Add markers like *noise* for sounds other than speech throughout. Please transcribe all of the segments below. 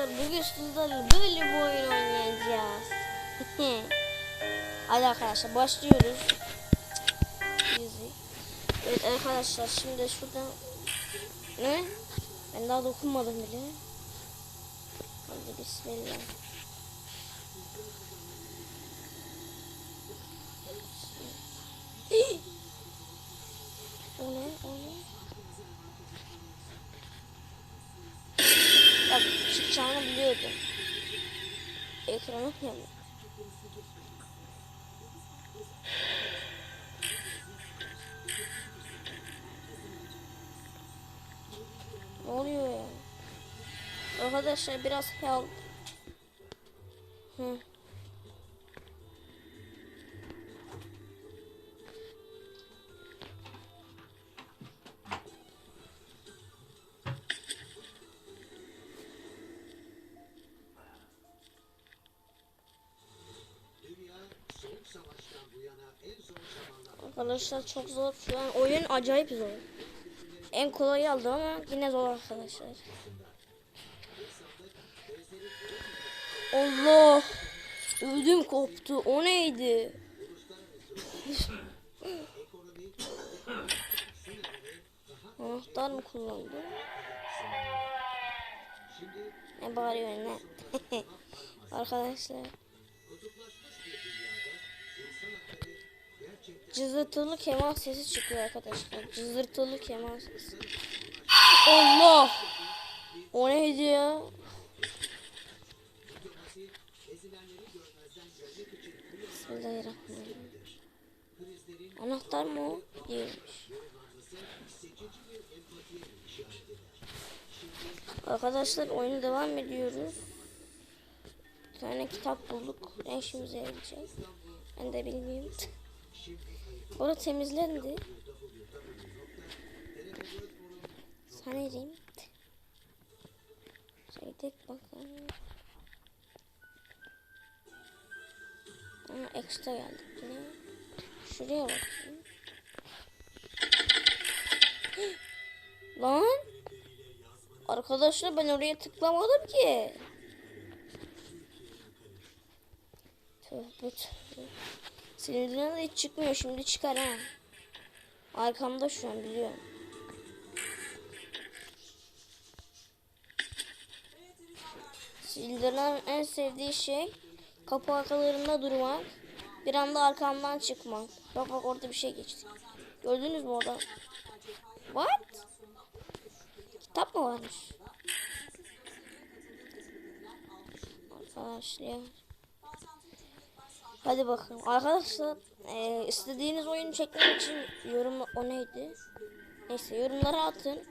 Bugün sizlerle böyle bir oyun oynayacağız. *laughs* Hadi arkadaşlar başlıyoruz. Evet arkadaşlar şimdi şuradan ne? Ben daha dokunmadım bile. Hadi bismillah. o ne? O ne? Bak biliyordum. Ekranı yanıyor. Ne oluyor ya? Arkadaşlar biraz help. Hı. Arkadaşlar çok zor. An oyun acayip zor. En kolayı aldım ama yine zor arkadaşlar. Allah! Ödüm koptu. O neydi? *laughs* Anahtar mı kullandı? Ne bağırıyor ne? *laughs* Arkadaşlar. Cızırtılı keman sesi çıkıyor arkadaşlar. Cızırtılı keman sesi. Allah! O neydi ya? Bismillahirrahmanirrahim. Anahtar mı o? Değilmiş. Arkadaşlar oyunu devam ediyoruz. Bir tane kitap bulduk. Ne işimize yarayacak? Ben de bilmiyorum. *laughs* Orada temizlendi. Sanırım. Şeydek bakalım. Aa, ekstra geldik yine. Şuraya bakayım. *gasps* Lan. Arkadaşlar ben oraya tıklamadım ki. Tövbe tövbe. Sinirden de hiç çıkmıyor. Şimdi çıkar ha. Arkamda şu an biliyorum. Sildiren en sevdiği şey kapı arkalarında durmak. Bir anda arkamdan çıkmak. Bak bak orada bir şey geçti. Gördünüz mü orada? What? Kitap mı varmış? Arkadaşlar. Hadi bakalım. Arkadaşlar e, istediğiniz oyunu çekmek için yorum o neydi? Neyse yorumlara atın.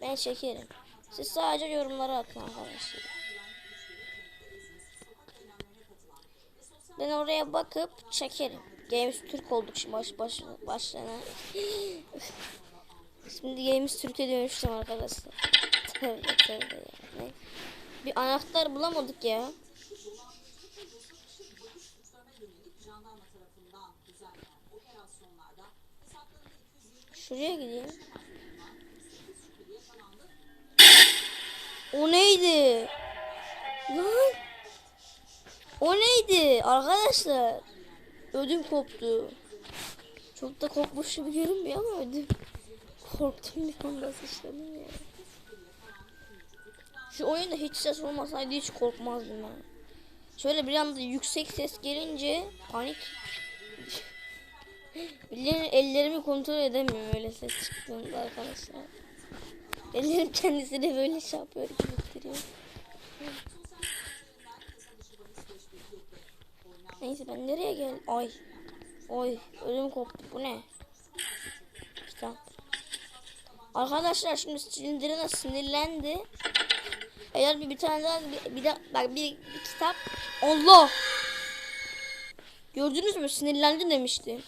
Ben çekerim. Siz sadece yorumlara atın arkadaşlar. Ben oraya bakıp çekerim. Games Türk olduk şimdi baş baş başlana. *laughs* Şimdi Games Türkiye dönüştüm arkadaşlar. *laughs* Tövbe tövbe ya. Bir anahtar bulamadık ya. Şuraya gideyim. O neydi? Lan. O neydi arkadaşlar? Ödüm koptu. Çok da kopmuş gibi görünmüyor ama ödüm. Korktum bir anda sıçradım ya. Şu oyunda hiç ses olmasaydı hiç korkmazdım ben. Şöyle bir anda yüksek ses gelince panik. Ellerimi kontrol edemiyorum öyle ses çıktığında arkadaşlar. Ellerim kendisine böyle şey yapıyor gibi hissettiriyor. Neyse ben nereye gel? Ay. Oy ölüm koptu. Bu ne? Kitap. Arkadaşlar şimdi Sindirina sinirlendi. Eğer bir, bir tane daha bir, bir, daha- bak bir, bir kitap. Allah. Gördünüz mü? Sinirlendi demişti.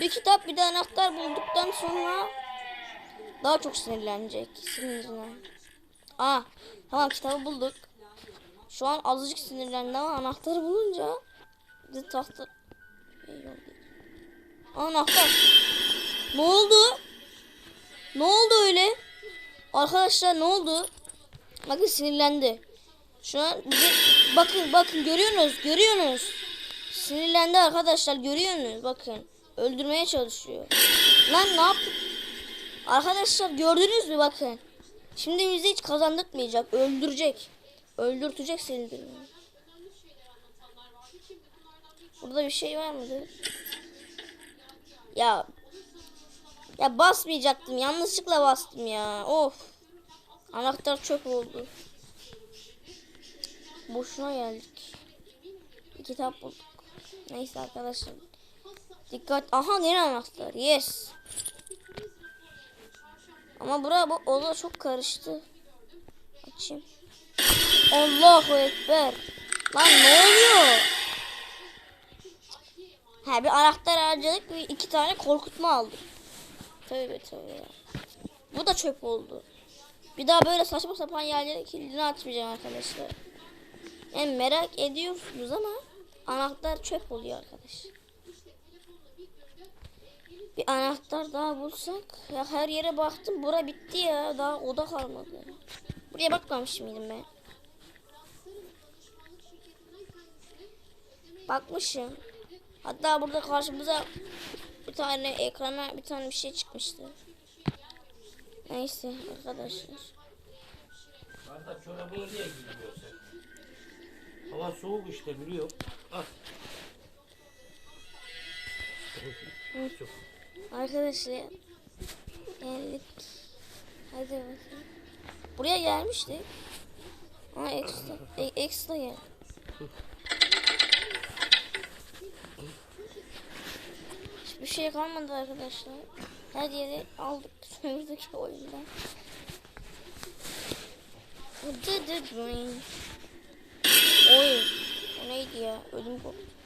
Bir kitap bir de anahtar bulduktan sonra daha çok sinirlenecek. Sinirine. Aa, tamam kitabı bulduk. Şu an azıcık sinirlendi ama anahtarı bulunca bizi tahta... Anahtar. Ne oldu? Ne oldu öyle? Arkadaşlar ne oldu? Bakın sinirlendi. Şu an bizi bakın bakın görüyorsunuz görüyorsunuz. Sinirlendi arkadaşlar görüyorsunuz bakın. Öldürmeye çalışıyor. Lan ne yaptın? Arkadaşlar gördünüz mü bakın. Şimdi bizi hiç kazandırtmayacak. Öldürecek. Öldürtecek seni. Burada bir şey var mıdır? Ya ya basmayacaktım. Yanlışlıkla bastım ya. Of. Anahtar çöp oldu. Boşuna geldik. Bir kitap bulduk. Neyse arkadaşlar. Dikkat. Aha yeni anahtar. Yes. Ama bura bu oda çok karıştı. Açayım. Allahu Ekber. Lan ne oluyor? Ha bir anahtar harcadık bir iki tane korkutma aldık. Tövbe tövbe ya. Bu da çöp oldu. Bir daha böyle saçma sapan yerlere kilidini açmayacağım arkadaşlar. Yani merak ediyorsunuz ama anahtar çöp oluyor arkadaş. Bir anahtar daha bulsak. Ya her yere baktım. Bura bitti ya. Daha oda kalmadı. Buraya bakmamış mıydım ben? Bakmışım. Hatta burada karşımıza bir tane ekrana bir tane bir şey çıkmıştı. Neyse arkadaşlar. Arda çorabını niye giymiyorsun? Hava soğuk işte biliyorum. Al. Çok. Arkadaşlar geldik. Hadi bakalım. Buraya gelmiştik. Ama ekstra, e, ekstra gel. Hiçbir şey kalmadı arkadaşlar. Her yeri aldık sömürdük oyundan. Dı dı dı. Oy. O neydi ya? Ödüm koptu.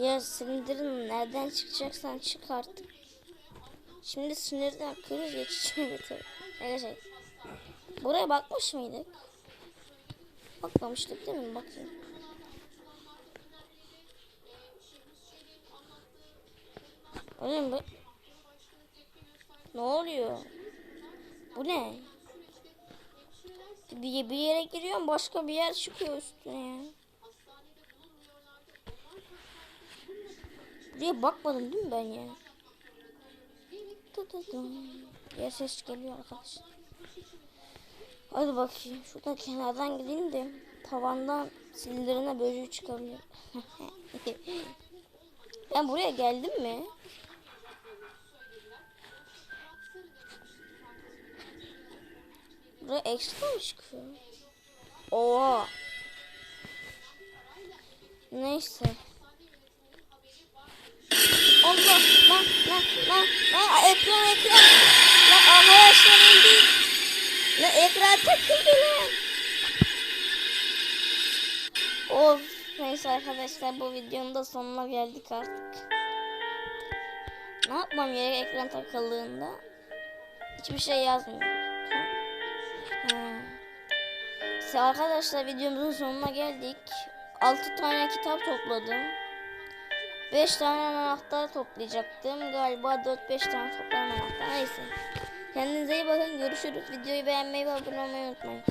Ya sindirin nereden çıkacaksan çık artık. Şimdi sinirden kriz geçeceğim tabii. Arkadaşlar. Buraya bakmış mıydık? Bakmamıştık değil mi? Bakayım. Oğlum bu... Ne oluyor? Bu ne? Bir, bir yere giriyorum başka bir yer çıkıyor üstüne ya. Buraya bakmadım değil mi ben ya? Diye ses geliyor arkadaşlar. Hadi bakayım. Şuradan kenardan gideyim de tavandan sildirine böceği çıkabilir. *laughs* ben buraya geldim mi? Buraya ekstra mı çıkıyor? Oha. Neyse. Allah lan lan lan lan ekran ekran. Lan arkadaşlar öldü lan ekran takıldı lan. Of neyse arkadaşlar bu videonun da sonuna geldik artık. Ne yapmam gerek ekran takıldığında? Hiçbir şey yazmıyor. İşte arkadaşlar videomuzun sonuna geldik. 6 tane kitap topladım 5 tane anahtar toplayacaktım. Galiba 4-5 tane toplanan anahtar. Neyse. Kendinize iyi bakın. Görüşürüz. Videoyu beğenmeyi ve abone olmayı unutmayın.